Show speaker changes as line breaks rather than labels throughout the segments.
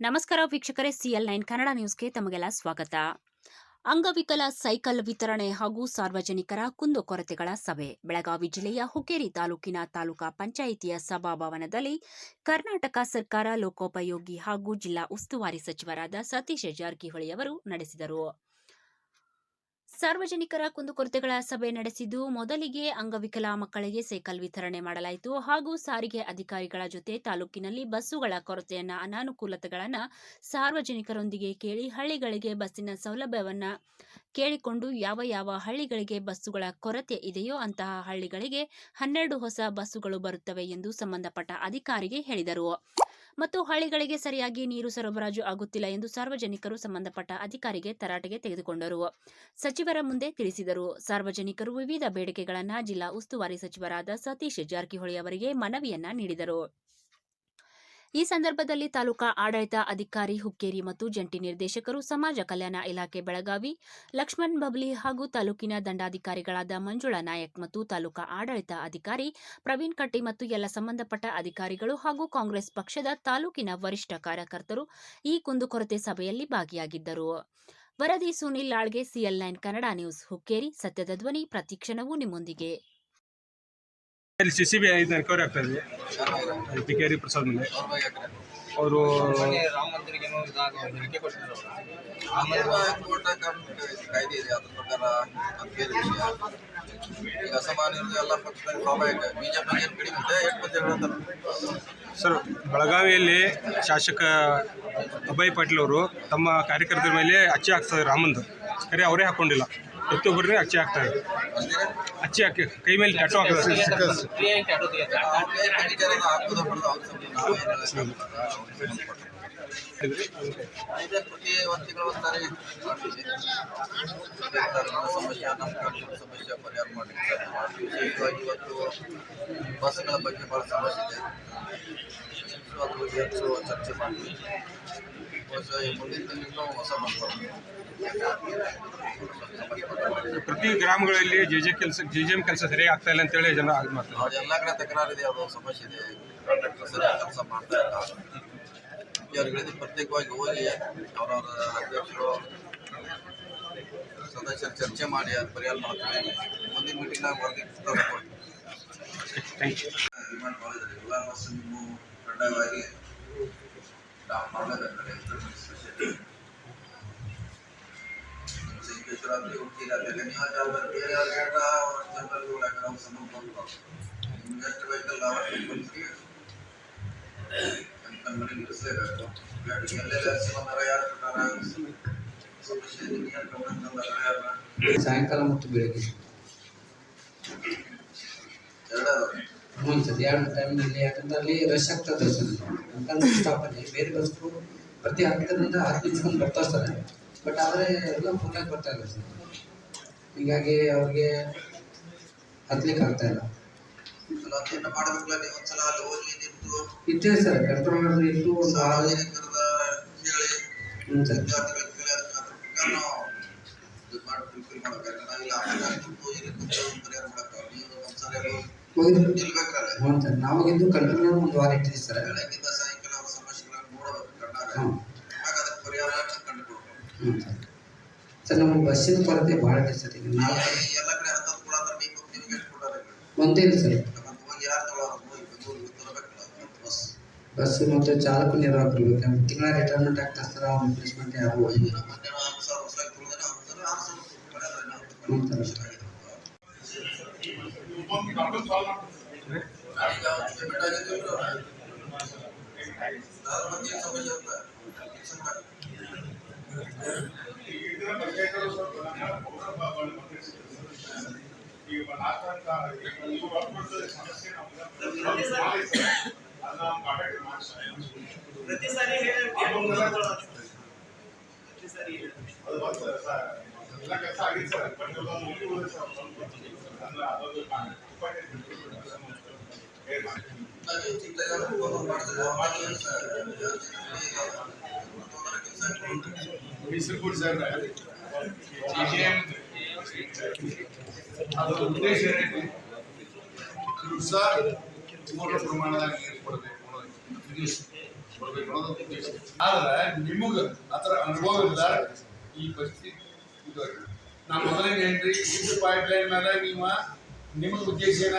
ನಮಸ್ಕಾರ ವೀಕ್ಷಕರೇ, CL nine Kannada ನ್ಯೂಸ್ಗೆ ತಮಗೆಲ್ಲ ಸ್ವಾಗತ. ಅಂಗವಿಕಲ ಸೈಕಲ್ ವಿತರಣೆ ಹಾಗೂ ಸಾರ್ವಜನಿಕರ ಕುಂದುಕೊರತೆಗಳ ಸಭೆ. ಬೆಳಗಾವಿ ಜಿಲ್ಲೆಯ ಹುಕ್ಕೇರಿ ತಾಲೂಕಿನ ತಾಲೂಕಾ ಪಂಚಾಯಿತಿಯ ಸಭಾಭವನದಲ್ಲಿ ಕರ್ನಾಟಕ ಸರ್ಕಾರ ಲೋಕೋಪಯೋಗಿ ಹಾಗೂ ಜಿಲ್ಲಾ ಉಸ್ತುವಾರಿ ಸಚಿವರಾದ ಸತೀಶ್ ಜಾರಕಿಹೊಳಿ ಅವರು ನಡೆಸಿದರು. ಸಾರ್ವಜನಿಕರ ಕುಂದುಕೊರತೆಗಳ ಸಭೆ ನಡೆಸಿದ್ದು, ಮೊದಲಿಗೆ ಅಂಗವಿಕಲ ಮಕ್ಕಳಿಗೆ ಸೈಕಲ್ ವಿತರಣೆ ಮಾಡಲಾಯಿತು. ಹಾಗೂ ಸಾರಿಗೆ ಅಧಿಕಾರಿಗಳ ಜೊತೆ ತಾಲೂಕಿನಲ್ಲಿ ಬಸ್ಸುಗಳ ಕೊರತೆಯನ್ನ, ಅನಾನುಕೂಲತೆಗಳನ್ನ ಸಾರ್ವಜನಿಕರೊಂದಿಗೆ ಕೇಳಿ, ಹಳ್ಳಿಗಳಿಗೆ ಬಸ್ಸಿನ ಸೌಲಭ್ಯವನ್ನ ಕೇಳಿಕೊಂಡು ಯಾವ ಯಾವ ಹಳ್ಳಿಗಳಿಗೆ ಬಸ್ಸುಗಳ ಕೊರತೆ ಇದೆಯೋ ಅಂತಹ ಹಳ್ಳಿಗಳಿಗೆ ಹನ್ನೆರಡು ಹೊಸ ಬಸ್ಸುಗಳು ಬರುತ್ತವೆ ಎಂದು ಸಂಬಂಧಪಟ್ಟ ಅಧಿಕಾರಿಗೆ ಹೇಳಿದರು. ಮತ್ತು ಹಳ್ಳಿಗಳಿಗೆ ಸರಿಯಾಗಿ ನೀರು ಸರಬರಾಜು ಆಗುತ್ತಿಲ್ಲ ಎಂದು ಸಾರ್ವಜನಿಕರು ಸಂಬಂಧಪಟ್ಟ ಅಧಿಕಾರಿಗೆ ತರಾಟೆಗೆ ತೆಗೆದುಕೊಂಡರು. ಸಚಿವರ ಮುಂದೆ ತಿಳಿಸಿದರು. ಸಾರ್ವಜನಿಕರು ವಿವಿಧ ಬೇಡಿಕೆಗಳನ್ನು ಜಿಲ್ಲಾ ಉಸ್ತುವಾರಿ ಸಚಿವರಾದ ಸತೀಶ್ ಜಾರಕಿಹೊಳಿ ಅವರಿಗೆ ಮನವಿಯನ್ನ ನೀಡಿದರು. ಈ ಸಂದರ್ಭದಲ್ಲಿ ತಾಲೂಕಾ ಆಡಳಿತ ಅಧಿಕಾರಿ ಹುಕ್ಕೇರಿ ಮತ್ತು ಜಂಟಿ ನಿರ್ದೇಶಕರು ಸಮಾಜ ಕಲ್ಯಾಣ ಇಲಾಖೆ ಬೆಳಗಾವಿ, ಲಕ್ಷ್ಮಣ್ ಬಬ್ಲಿ ಹಾಗೂ ತಾಲೂಕಿನ ದಂಡಾಧಿಕಾರಿಗಳಾದ ಮಂಜುಳಾ ನಾಯಕ್ ಮತ್ತು ತಾಲೂಕಾ ಆಡಳಿತ ಅಧಿಕಾರಿ ಪ್ರವೀಣ್ ಕಟ್ಟಿ ಮತ್ತು ಎಲ್ಲ ಸಂಬಂಧಪಟ್ಟ ಅಧಿಕಾರಿಗಳು ಹಾಗೂ ಕಾಂಗ್ರೆಸ್ ಪಕ್ಷದ ತಾಲೂಕಿನ ವರಿಷ್ಠ ಕಾರ್ಯಕರ್ತರು ಈ ಕುಂದುಕೊರತೆ ಸಭೆಯಲ್ಲಿ ಭಾಗಿಯಾಗಿದ್ದರು. ವರದಿ Sunil ಲಾಳ್ಗೆ, CL nine Kannada news Hukkeri, ಸತ್ಯದ ಧ್ವನಿ ಪ್ರತಿಕ್ಷಣವೂ ನಿಮ್ಮೊಂದಿಗೆ.
ಇಲ್ಲಿ ಸಿ ಸಿ ಬಿ ಐದು ರಿಕವರಿ ಆಗ್ತಾ ಇದೆ ಹರಿ ಪ್ರಸಾದ್ ಮೇಲೆ ಅವರು ಸರ್, ಬೆಳಗಾವಿಯಲ್ಲಿ ಶಾಸಕ ಅಭಯ್ ಪಾಟೀಲ್ ಅವರು ತಮ್ಮ ಕಾರ್ಯಕರ್ತರ ಮೇಲೆ ಅಚ್ಚಿ ಹಾಕ್ತಾರೆ ರಾಮಂದು. ಕರೆ ಅವರೇ ಹಾಕೊಂಡಿಲ್ಲ. ಪ್ರತಿಯೊಬ್ಬರನ್ನೇ ಅಚ್ಚಿ ಹಾಕ್ತಾರೆ ಅಚ್ಚಿ ಹಾಕಿ ಕೈ ಮೇಲೆ ಟ್ಯಾಟೋ ಹಾಕಿದ್ದಾರೆ
ಫ್ರೀ ಆಗಿ ಟ್ಯಾಟೂ ತೆಗಿತಾರೆ
ಅವ್ರಿಗೆ ವಿಚಾರ ಹಾಕೋದು ಬಿಡೋದು ಅವ್ರ ಸಂಬಂಧ ಪ್ರತಿ ಒಂದು ತಿಂಗಳು ಒಂದು ಸಾರಿ ಮಾಡ್ತೀವಿ ಧರ್ಮದ ಸಮಸ್ಯೆ ಪರಿಹಾರ ಮಾಡಿ ವಿಶೇಷವಾಗಿ ಇವತ್ತು ಬಸ್ಗಳ ಬಗ್ಗೆ ಭಾಳ ಸಮಸ್ಯೆ ಇದೆ ಸೊ ಅದ್ರ ಬಗ್ಗೆ ಚರ್ಚೆ ಮಾಡ್ತೀವಿ ಹೊಸ ಈ ಮುಂದಿನ ತಿಂಗಳು ಹೊಸ ಬಸ್
ಪ್ರತಿ ಗ್ರಾಮಗಳಲ್ಲಿ ಜೆ ಜೆ ಕೆಲಸ ಜೆ ಜೆ ಎಂ ಕೆಲಸ ಸರಿಯಾಗಿ ಆಗ್ತಾ ಇಲ್ಲ ಅಂತೇಳಿ ಜನ ಇದು ಮಾಡ್ತಾರೆ
ಅವ್ರು ಎಲ್ಲ ಕಡೆ ತಕರಾರಿದೆ ಅದು ಸಮಸ್ಯೆ ಇದೆ ಕಾಂಟ್ರಾಕ್ಟರ್ ಸರಿಯಾಗಿ ಕೆಲಸ ಮಾಡ್ತಾ ಇಲ್ಲ. ಅವ್ರುಗಳಿಗೆ ಪ್ರತ್ಯೇಕವಾಗಿ ಹೋಗಿ ಅವರವರ ಅಧ್ಯಕ್ಷರು ಸದಸ್ಯರು ಚರ್ಚೆ ಮಾಡಿ ಅದು ಪರಿಹಾರ ಮಾಡ್ತಾರೆ ಮುಂದಿನ ಮೀಟಿಂಗ್ನಾಗ ವರದಿ ಮಾಡಿದ್ರೆ ಎಲ್ಲ ಬಸ್ ನೀವು ಕಡ್ಡಾಯವಾಗಿ ಮಾಡಲೇಬೇಕಾದ್ರೆ ಸ್ಪೆಷಲ್ ಸಿಂಗೇಶ್ವರ ಆಗಲಿ ಹುಟ್ಟಿಲ್ಲ ನೀವು ಜಾಗದಲ್ಲಿ ಬೇರೆ ಯಾರು ಹೇಳ್ದ ಜನರಲ್ಲಿ ಯಾಕಂದ್ರೆ ಅವ್ರು ಸಂಬಂಧ ಬಂದು ನಿಮ್ಗೆ ಎಷ್ಟು ವೆಹಿಕಲ್ ಅವತ್ತಿಗೆ ಕಂಪನಿ ನಿಲ್ಲಿಸಲೇಬೇಕು ಗಾಡಿಗೆ ಎಲ್ಲೆಲ್ಲ ಅರ್ಸಿ ಬಂದಾರ ಯಾರು ಕೊಟ್ಟಾರ ಸಮಸ್ಯೆ ನಿಮ್ಗೆ ಏನು ಗಮನ ತಂದಾರ ಯಾರು
ಸಾಯಂಕಾಲ ಮತ್ತು ಬೆಳಗ್ಗೆ
ಎರಡಾದ್ರು
ಹ್ಞೂ ಸರ್ ಎರಡು ಟೈಮ್ನಲ್ಲಿ ಯಾಕಂದ್ರೆ ಅಲ್ಲಿ ರಶ್ ಆಗ್ತದೆ ಸರ್ ಯಾಕಂದ್ರೆ ಸ್ಟಾಪಲ್ಲಿ ಬೇರೆ ಬಸ್ಗಳು ಪ್ರತಿ ಹತ್ತರಿಂದ ಹತ್ತು ನಿಮಿಷಕೊಂಡು ಬರ್ತಾವೆ ಸರ್ ಬಟ್ ಆದರೆ ಎಲ್ಲ ಫುಲ್ಲಾಗಿ ಬರ್ತಾ ಇಲ್ಲ ಸರ್. ಹೀಗಾಗಿ ಅವ್ರಿಗೆ ಹತ್ಲಿಕ್ಕೆ ಆಗ್ತಾ ಇಲ್ಲ.
ಅದನ್ನ ಮಾಡಬೇಕಲ್ಲ ನೀವು ಒಂದ್ಸಲ ಅಲ್ಲಿ ಹೋಗಿ ನಿಂತು
ಇಟ್ಟೇ ಸರ್ ಕರ್ಕೊಂಡು ಇದ್ದು ಒಂದು
ಸಾರ್ವಜನಿಕರದ ವಿದ್ಯಾರ್ಥಿಗಳ ಕೇಳಿ ಇದು ಮಾಡಿ ಫುಲ್ಫಿಲ್ ಮಾಡ್ಬೇಕು ಇಲ್ಲಿ ಪರಿಹಾರ ನೀವು ಒಂದ್ಸಲ ಹೋಗಿ
ಹ್ಞೂ ಸರ್ ನಾವಾಗಿದ್ದು ಕಂಟ್ರೋಲ್ ಒಂದು ವಾರ ಇಟ್ಟಿದ್ದೀವಿ ಸರ್. ಸರ್ ನಮಗೆ ಬಸ್ಸಿನ ಕೊರತೆ ಭಾಳ ಇದೆ ಸರ್ ಈಗ ನಾಲ್ಕು
ಈ ಎಲ್ಲ ಕಡೆ ಹತ್ತತ್ತು ಕೂಡ ಅಂದ್ರೆ ನೀವು ನಿಮ್ಗೆ ಎಷ್ಟು ಕೊಡೋರು
ಒಂದೇ ಇಲ್ಲ ಸರ್
ಮತ್ತೆ ಹೋಗಿ ಯಾರು ತಗೊಳ್ಳೋರು ಹೋಗಿ ಬೆಂಗಳೂರಿಗೆ ತರಬೇಕಲ್ಲ ಮತ್ತು ಬಸ್
ಬಸ್ ಮತ್ತು ಚಾಲಕ ನಿರ್ವಾಹಕರು ಬೇಕು ತಿಂಗಳ ರಿಟೈರ್ಮೆಂಟ್ ಆಗ್ತಾರೆ ಸರ್ ಅವ್ರ ರಿಪ್ಲೇಸ್ಮೆಂಟ್ ಯಾರು
ಐದು ದಿನ ಮಧ್ಯಾಹ್ನ ಹತ್ತು ಸಾವಿರ ಹೊಸದಾಗಿ ತುಳಿದ್ರೆ ಹತ್ತು ಸಾವಿರ ಆರು ಸಾವಿರ ಪಡೆದ್ರೆ ನಾವು
ಹ್ಞೂ ಸರ್
ಈಗ ಅವ್ರು ಪೇಮೆಂಟ್ ಆಗಿದ್ದು ಅದ್ರ ಬಗ್ಗೆ ಏನ್ ಸಮಸ್ಯೆ ಇಲ್ಲ ಕೆಲ್ಸ ಮಾಡಿ. ನಾವು ಚಿಕ್ಕದಾಗ ಫೋನ್ ಮಾಡಿದ್ರೆ ಮಾಡಿ ಅಂತ ತೊಂದರೆ ಕೆಲಸ
ಮೀಸಲು ಕೊಡಿ ಸರ್ ಅದರ ಉದ್ದೇಶ. ಏನೈತಿ ದಿವಸ ಪ್ರಮಾಣದಾಗ ನೀರು ಕೊಡಬೇಕು ಕೊಡಬೇಕು ಅನ್ನೋದು ಉದ್ದೇಶ. ಆದ್ರೆ ನಿಮಗ ಅದರ ಅನುಭವ ಇಲ್ಲ ಈ ಪರಿಸ್ಥಿತಿ ಇದು. ನಾ ಮೊದಲನೇ ಏನ್ರಿ ಇದು ಪೈಪ್ ಲೈನ್ ಮೇಲೆ ನೀವು ನಿಮ್ಗೆ ಉದ್ದೇಶ ಏನ?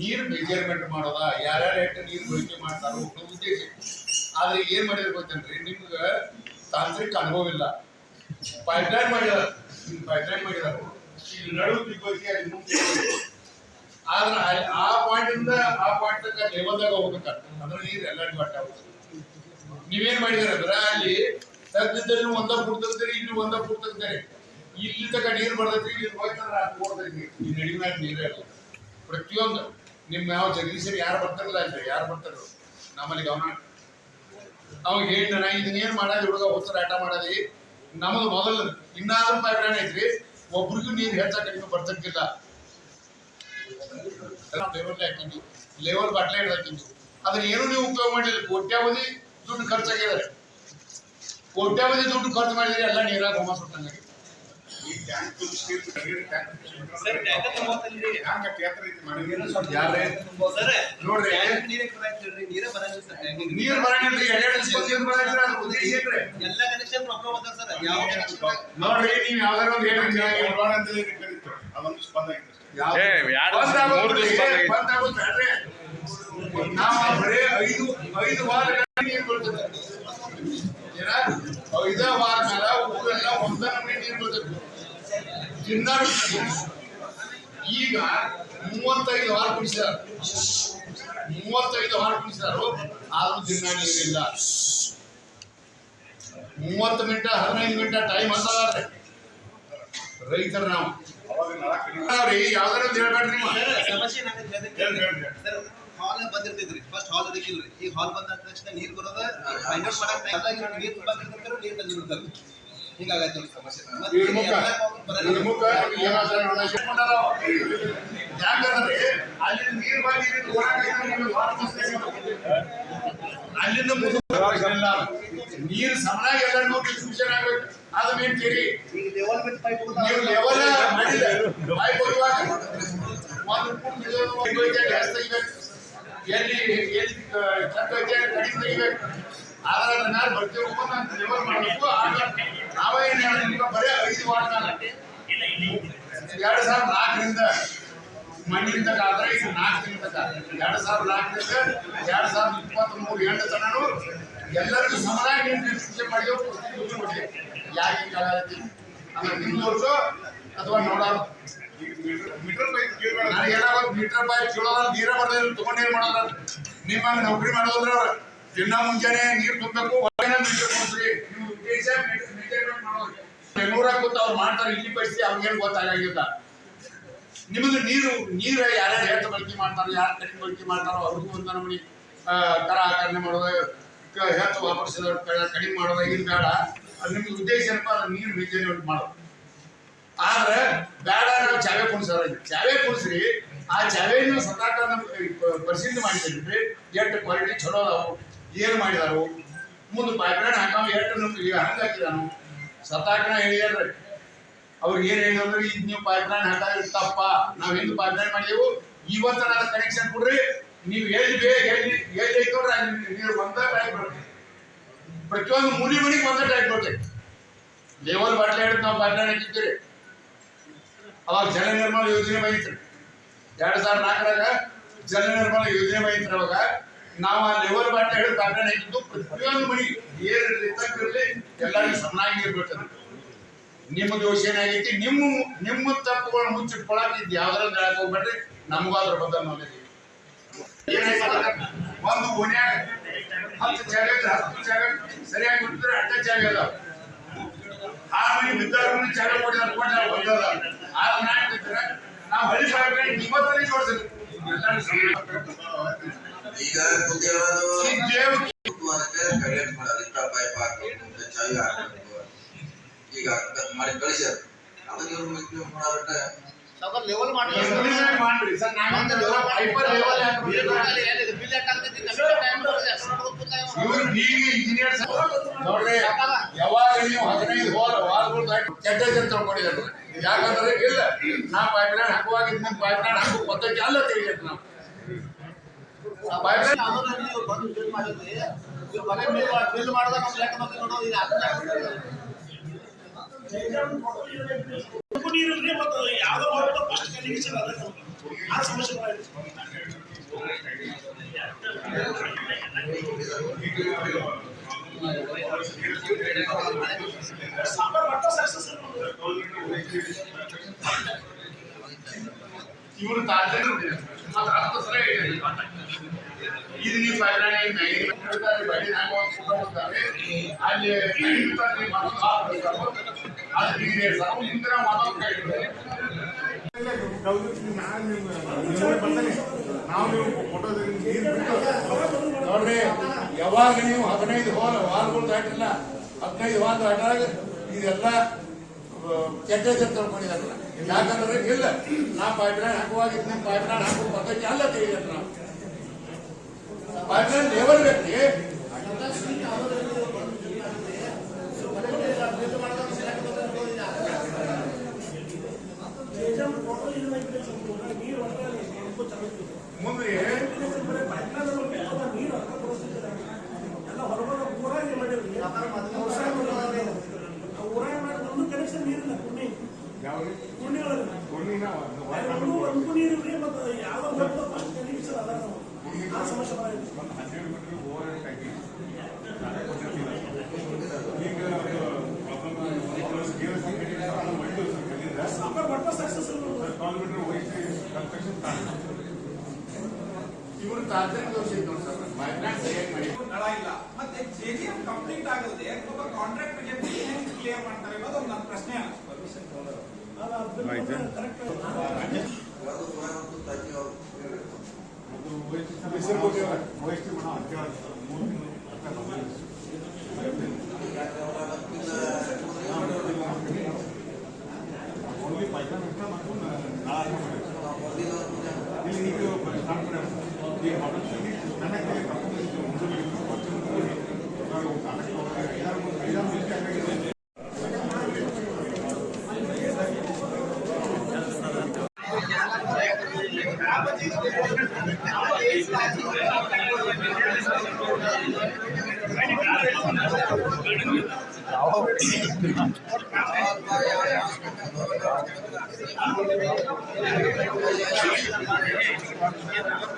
ನೀರು ಮೆಜರ್ಮೆಂಟ್ ಮಾಡೋದ. ಯಾರ್ಯಾರು ಎಷ್ಟು ನೀರು ಬಳಕೆ ಮಾಡ್ತಾರೋ ಉದ್ದೇಶ. ಆದ್ರೆ ಏನ್ ಮಾಡಿದ್ರು ಗೊತ್ತೇನ್ರಿ? ನಿಮ್ಗೆ ತಾಂತ್ರಿಕ ಅನುಭವ ಇಲ್ಲ. ಪೈಪ್ ಲೈನ್ ಮಾಡಿದಾರೆ. ಪೈಪ್ ಲೈನ್ ಮಾಡಿದಾರೆ. ಇಲ್ಲಿ ನಡು ತಿಳ್ಕೊಳ್ತಿ ಅಲ್ಲಿ ಮುಂದೆ ಆದ್ರೆ ಆ ಪಾಯಿಂಟ್ ಇಂದ ಆ ಪಾಯಿಂಟ್ ತನಕ ಲೆವೆಲ್ದಾಗ ಹೋಗ್ಬೇಕಾಗ್ತದೆ. ಅದ್ರ ನೀರು ಎಲ್ಲರಿಗೂ ಅಟ್ಟ ಆಗುತ್ತೆ. ನೀವೇನ್ ಮಾಡಿದಾರೆ ಅಂದ್ರೆ ಅಲ್ಲಿ ತಗ್ಗದಲ್ಲಿ ಒಂದ ತೆಗ್ದಿರಿ ಇಲ್ಲಿ ಒಂದ ತೆಗ್ದಿರಿ ಇಲ್ಲಿ ತನಕ ನೀರು ಬರ್ತೈತಿ ಇಲ್ಲಿ ಹೋಯ್ತಂದ್ರೆ ಅದು ಓಡ್ತೈತಿ ಈ ನಡಿ ಮ್ಯಾಗ ನೀರೇ ಇಲ್ಲ. ಪ್ರತಿಯೊಂದು. ನಿಮ್ಮ ಯಾವ ಜಗದೀಶರು ಯಾರು ಬರ್ತಾರಲ್ಲ ಅಂದ್ರೆ ಯಾರು ಬರ್ತಾರೋ ನಮ್ಮಲ್ಲಿ ಗಮನ ಅವಾಗ ಹೇಳಿದ ನಾ ಇದನ್ನೇನ್ ಮಾಡೋದು ಹುಡುಗ ಉತ್ತರ ಆಟ ಮಾಡೋದಿ. ನಮ್ಮದು ಮೊದಲು ಇನ್ನಾದ್ರೂ ಪೈಪ್ಲೈನ್ ಐತ್ರಿ. ಒಬ್ರಿಗೂ ನೀರು ಹೆಚ್ಚ ಕಡಿಮೆ ಬರ್ತಕ್ಕಿಲ್ಲ ಲೇವರ್ ಬಟ್ಲೆ ಅದನ್ನ ಏನು ನೀವು ಉಪಯೋಗ ಮಾಡಿಲ್ಲ. ಕೋಟ್ಯಾವಧಿ ದುಡ್ಡು ಖರ್ಚಾಗಿದ್ದಾರೆ ಕೋಟ್ಯಾವಧಿ ದುಡ್ಡು ಖರ್ಚು ಮಾಡಿದ್ರೆ ಎಲ್ಲ ನೀರಾಗ ಹೋಮ
ಸರ್ ಟ್ಯಾಂಕರ್ ತುಂಬತ್ತಲ್ರಿ
ಯಾರೇ
ಸರ್
ನೋಡ್ರಿ.
ಟ್ಯಾಂಕ್ ನೀರೇ ಬರಂಗಿಲ್ರಿ ಎಲ್ಲ ಕನೆಕ್ಷನ್ ಪ್ರಾಬ್ಲಮ್ ಅದ ಸರ್ ಯಾವ
ನೋಡ್ರಿ ನೀವ್ ಯಾವ್ದಾರ ಒಂದು ಬಂದ್ ಆಗೋದ್ ಬ್ಯಾಡ್ರಿ. ನಾವು ಐದು ಐದು ವಾರ ನೀರು ಬರ್ತದೆ ಐದ ವಾರ ಮೇಲೆ ಊರೆಲ್ಲ ಒಂದ ನಮೂನಿ ನೀರು ಬರ್ತದೆ ದಿನ ಈಗ ಮೂವತ್ತೈದು ವಾರ ಕುಡಿಸಿದಾರ. ಮೂವತ್ತೈದು ವಾರ ಕುಡಿಸಿದಾರು, ಆದ್ರೂ ದಿನ ಮೂವತ್ತು ಮಿನಿಟ, ಹದಿನೈದು ಮಿನಿಟ ಟೈಮ್ ಅಂತಾರೆ ರೈತರ ನಾವು. ಯಾವ್ದಾರ ಹೇಳ್ಬೇಡ್ರಿ
ಹಾಲ್ ಬಂದಿರ್ತೈತ್ರಿ ಫಸ್ಟ್ ಹಾಲ್ ಅದಕ್ಕಿಲ್ರಿ ಈ ಹಾಲ್ ಬಂದ ತಕ್ಷಣ ನೀರ್ ಬರೋದ ಫೈಂಡ್ ಔಟ್ ಮಾಡಕ್ ಎಲ್ಲ ನೀರ್ ಬಿಡ್ತಾರೆ ಹಿಂಗಾಗೈತೆ ನೋಡಿ ಸಮಸ್ಯೆ.
ಯಾಕಂದ್ರೆ ಅಲ್ಲಿ ನೀರ್ ಮುಂದೆ ನೀರು ಅದು ನೀವು ಒಂದು ಆದ್ರೆ ಮೇಲೆ ಬರ್ತೇವೆ. ಮಾಡಬೇಕು. ಆಗ ನಾವೇ ಏನು ಹೇಳಿ ನಿಮ್ಗೆ ಬರೀ ಐದು ವಾರ ಎರಡು ಸಾವಿರದ ನಾಲ್ಕರಿಂದ ಮಣ್ಣಿನ ತಕ ಆದ್ರೆ ಈಗ ನಾಲ್ಕು ದಿನದ ತಕ. ಎರಡು ಸಾವಿರದ ನಾಲ್ಕರಿಂದ ಎರಡು ಸಾವಿರದ ಇಪ್ಪತ್ತ್ ಮೂರು ಎಂಟು ತನನು ಎಲ್ಲರಿಗೂ ಸಮನಾಗಿ ಚಿಕಿತ್ಸೆ ಡಿಸ್ಟ್ರಿಬ್ಯೂಷನ್ ಮಾಡಿದೆವು ಯಾಕೆ ಹಿಂಗಾಗತ್ತೆ ಅಂದ್ರೆ ನಿಮ್ದವ್ರದ್ದು ಅಥವಾ ನೋಡೋದು ನನಗೆಲ್ಲ ಒಂದು ಮೀಟರ್ ಪೈಪ್ ಚೀಳೋದ್ರ ನೀರ ಬರೋದ್ರ ತಗೊಂಡೇನ್ ಮಾಡೋದ್ರ ನಿಮ್ಮ ನೌಕರಿ ಮಾಡೋದ್ರ ಅವ್ರ. ದಿನ ಮುಂಜಾನೆ ನೀರು ತುಂಬಬೇಕು ನೀವು ಉದ್ದೇಶ ಮೇಂಟೈನ್ಮೆಂಟ್ ಮಾಡೋದು. ಬೆಂಗಳೂರಾಗ ಕೂತು ಅವ್ರು ಮಾಡ್ತಾರೆ, ಇಲ್ಲಿ ಪರಿಸ್ಥಿತಿ ಅವ್ರಿಗೇನು ಗೊತ್ತಾಗಿಲ್ಲ ನಿಮ್ಮದು ನೀರು ನೀರು ಯಾರ್ಯಾರು ಹೆಚ್ಚು ಬಳಕೆ ಮಾಡ್ತಾರೋ, ಯಾರು ಕಡಿಮೆ ಬಳಕೆ ಮಾಡ್ತಾರೋ, ಅವ್ರಿಗೂ ಒಂದು ನಮೂನಿ ದರ ಕರ ಆಕರಣೆ ಮಾಡೋದು ಹೆಚ್ಚು ವಾಪಸ್ ಕಡಿಮೆ ಮಾಡೋದು, ಇದು ಬೇಡ. ಅದು ನಿಮ್ಗೆ ಉದ್ದೇಶ ಏನಪ್ಪ ಅದು ನೀರು ಮೇಂಟೈನ್ಮೆಂಟ್ ಮಾಡೋದು. ಆದ್ರೆ, ಬೇಡ ನಾವು ಚಾವೆ ಕುಣಿಸ್ತಾರ ಚಾವೆ ಕುಣಿಸ್ರಿ ಆ ಚಾವೆ ನೀವು ಪ- ಪರಿಶೀಲನೆ ಮಾಡಿದ್ರಿ ಎಷ್ಟು ಕ್ವಾಲಿಟಿ ಚಲೋ ಅದಾವು. ಏನು ಮಾಡಿದಾರು? ಮುಂದೆ ಪೈಪ್ಲೈನ್ ಹಾಕಾವ ಎಷ್ಟು ನಮ್ಗೆ ಈಗ ಹಂಗೆ ಹಾಕಿದಾನು ಸತಾಕನ ಹೇಳಿದಾರ್ರಿ ಅವ್ರಿಗೆ ಏನು ಹೇಳಿದ್ರು ಈಗ ನೀವು ಪೈಪ್ಲೈನ್ ಹಾಕಿದ್ರೆ ತಪ್ಪ. ನಾವು ಹಿಂದೆ ಪೈಪ್ಲೈನ್ ಮಾಡಿದೆವು. ಇವತ್ತು ನಾನು ಕನೆಕ್ಷನ್ ಕೊಡ್ರಿ. ನೀವು ಎಲ್ಲಿ ಬೇಗ ಎಲ್ಲಿ ಎಲ್ಲಿ ಐತೆ ನೋಡ್ರಿ ಅಲ್ಲಿ ನೀರು ಒಂದೇ ಟೈಪ್ ಬರ್ತೈತೆ. ಪ್ರತಿಯೊಂದು ಮೂಲಿ ಮನೆಗೆ ಒಂದೇ ಟೈಪ್ ಬರ್ತೈತೆ. ಲೇವಲ್ ಬಾಟ್ಲೆ ಹಿಡಿದು ನಾವು ಪೈಪ್ಲೈನ್ ಹಾಕಿದ್ದೀರಿ. ಅವಾಗ ಜಲ ನಿರ್ಮಾಣ ಯೋಜನೆ ಬಂದಿತ್ತು. ಎರಡು ಸಾವಿರದ ನಾಲ್ಕರಾಗ ಜಲ ನಿರ್ಮಾಣ ಯೋಜನೆ ಬಂದಿತ್ತು ಅವಾಗ. ನಾವು ಆ ಲೆವಲ್ ಬಾಟ ಹೇಳಿ ಕಾರಣ ಇದ್ದು ಪ್ರತಿಯೊಂದು ಮನಿ ಏರಿರಲಿ ತಪ್ಪಿರಲಿ ಎಲ್ಲರಿಗೂ ಸಮನಾಗಿ ಅಂತ ನಿಮ್ಮ ದೋಷ ಏನಾಗೈತಿ, ನಿಮ್ಮ ನಿಮ್ಮ ತಪ್ಪುಗಳನ್ನ ಮುಚ್ಚಿಟ್ಕೊಳಕ್ ಇದು ಯಾವ್ದಾರ ಹೇಳಕ್ ಹೋಗ್ಬೇಡ್ರಿ? ನಮಗೂ ಅದ್ರ ನಾಲೆಜ್ ಒಂದು ಓಣ್ಯಾಗ ಹತ್ತು ಜಾಗ ಹತ್ತು ಜಾಗ, ಸರಿಯಾಗಿ ಬಿಟ್ಟಿದ್ರೆ ಅಡ್ಡ ಜಾಗ ಅದಾವ ಆ ಮನೆ ಬಿದ್ದಾರು ಜಾಗ ಕೊಡಿದಾರ ಕೊಟ್ಟಾರ ಬಂದದ ಆ ನಾಟ್ ಇದ್ರೆ ನಾವು ಹಳ್ಳಿ ಸಾಗಬೇಕು ಇವತ್ತಲ್ಲಿ ಜೋಡಿಸಿದ್ವಿ ಎಲ್ಲರೂ.
ಈಗ ಕುದಿಯೋದು
ಈ ದೇವ್
ಅದಕ್ಕೆ ಕೈಯಲ್ಲಿ ಮಾಡೋದು ಇಷ್ಟ ಪೈಪ್ ಹಾಕಬೇಕು ಮತ್ತೆ ಚಾವಿ ಹಾಕಬೇಕು ಈಗ ಮಾಡಿ ಕಳಿಸ್ಯಾರ. ಅದನ್ನ ಇವ್ರು ಮಿಕ್ಸ್ ಮಾಡೋದಕ್ಕೆ
ಲೆವೆಲ್ ಮಾಡಿ
Implement ಮಾಡ್ರಿ. ಸರ್ ನಾನು ಪೈಪರ್ ಲೆವೆಲ್ ಇವ್ರು ಈಗ ಇಂಜಿನಿಯರ್ ನೋಡ್ರಿ ಯಾವಾಗ ನೀವು ಹದಿನೈದು ಹೋಲ್ ವಾಲ್ಗಳು ಯಾಕಂದ್ರೆ ಇಲ್ಲ ನಾ ಪೈಪ್ ಲೈನ್ ಹಾಕುವಾಗ ನಿಮ್ಮ ಪೈಪ್ ಲೈನ್ ಹಾಕುವ ಪದ್ಧತಿ ಅಲ್ಲ ತಿಳಿಯತ್ತೆ ನಾವು ಪೈಪ್ ಲೈನ್
ಬಿಲ್ ಮಾಡಿದಾಗ ನಮ್ಮ ಲೆಕ್ಕ ಮತ್ತೆ ನೋಡೋದು ಇದು ಆಗ್ತದೆ.
ನೀರಿಲ್ರಿ ಮತ್ತು ಯಾವ್ದೋ ಒಂದು ಫಸ್ಟ್ ಕಂಡಿಷನ್ ಅದ ಆ ಸಮಸ್ಯೆ ಬರಲ್ಲ. ಸಾಂಬಾರ್ ಮಟ್ಟ ಸಕ್ಸಸ್
ಇವರು ತಾತ್ರೆ ನೀವು. ನಾವು ನೋಡ್ರಿ ಯಾವಾಗ ನೀವು ಹದಿನೈದು ಹೋಲ್ ವಾರಗಳು ದಾಟಿಲ್ಲ, ಹದಿನೈದು ವಾರ ದಾಟಾಗ ಇದೆಲ್ಲ ಕೆಟ್ಟ ಕೆಟ್ಟ ಜನ ತಿಳ್ಕೊಂಡಿದಾರಲ್ಲ ಯಾಕಂದ್ರೆ ಇಲ್ಲ ನಾ ಪೈಪ್ ಲೈನ್ ಹಾಕುವಾಗ ಇದನ್ನ ಪೈಪ್ ಲೈನ್ ಹಾಕೋ ಪದ್ಧತಿ ಅಲ್ಲ ತಿಳಿಯತ್ತೆ ನಾವು ಪೈಪ್ ಲೈನ್ ಲೆವೆಲ್ ಬೇಕು
ನೀರು ಹೊರಗಡೆ
ಮುಂದೆ
ನೀರು ಹೊರಗೆ ಬರೋದಿಲ್ಲ. ಎಲ್ಲ ಹೊರಗಡೆ ಊರಾಗೆ ಮಾಡಿರ್ರಿ ಊರಾಗೆ ಮಾಡಿ ಒಂದು ಕನೆಕ್ಷನ್ ನೀರಿಲ್ಲ ಕುಣ್ಣಿ ಕುಣ್ಣಿ ಒಳಗೆ ಒಂದು ಒಂದು ನೀರು ರೀ ಮತ್ತು ಯಾವ ಫಸ್ಟ್ ಕಂಡಿಷನ್ ಅದ ಆ ಸಮಸ್ಯೆ ಬರಲ್ಲ ಸಾಂಬಾರ್ ಮಟ್ಟ ಸಕ್ಸಸ್
ಇವರು ತಾಂತ್ರಿಕ ದೋಷ ಇತ್ತು ಸರ್ ಲೈನ್ ಸರಿಯಾಗಿ ಮಾಡಿ
ನಳ ಇಲ್ಲ ಮತ್ತೆ ಜೆ ಕಂಪ್ಲೀಟ್ ಆಗದೆ ಒಬ್ಬ ಕಾಂಟ್ರಾಕ್ಟರ್ಗೆ ಹೆಂಗ್ ಕ್ಲಿಯರ್ ಮಾಡ್ತಾರೆ ಅನ್ನೋದು ನನ್ನ ಪ್ರಶ್ನೆ
ಕರೆಕ್ಟ್
ಈಗ ಹೇಳಿ ಉಪಯೋಗ ಇಲ್ಲ.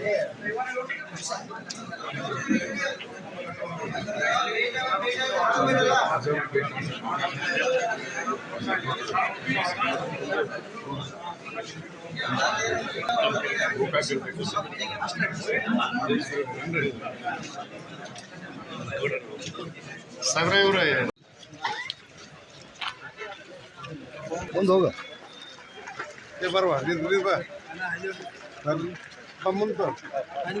ಹೋಗೋದು ಏನು? ನಮಸ್ಕಾರ ಸಾವಿರ ಇವ್ರ
ಮುಂದೆ ಹೋಗ తమ్ముంతో అది